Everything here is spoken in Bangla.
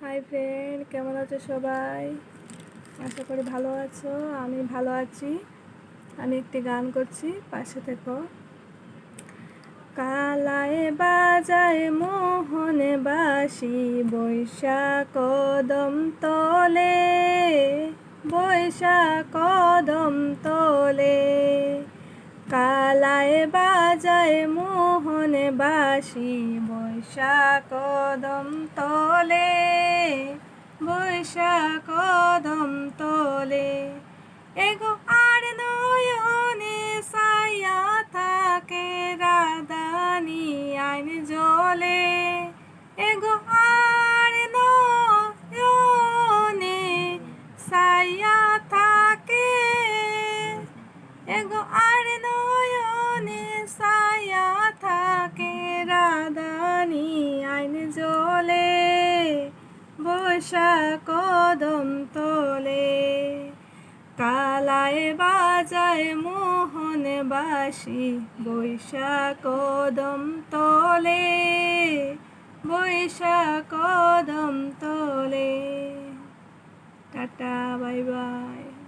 হাই ফ্রেন্ড কেমন আছো সবাই? আশা করি ভালো আছো। আমি ভালো আছি। আমি একটি গান করছি, পাশে থেকো। কালায় বাজায় মোহনে বাসি, বৈশাখ কদম তলে, বৈশাখ কদম তলে। কালায় বাজায় মোহনে বাসি, বৈশাখ কদম তলে বৈশাখ কদম তলে। এগো আর নয়নে সায়া থাকে, রাধানি আইন জলে এগো আর নয়নে সায়া থাকে, এগো আর নয়নে সায়া থাকে, রাধানি আইন জলে বৈশাখ কদম তোলে। কালায় বাজায় মোহন বাসি বৈশাখ কদম তোলে। বৈশাখ কদম তোলে। Tata, bye bye.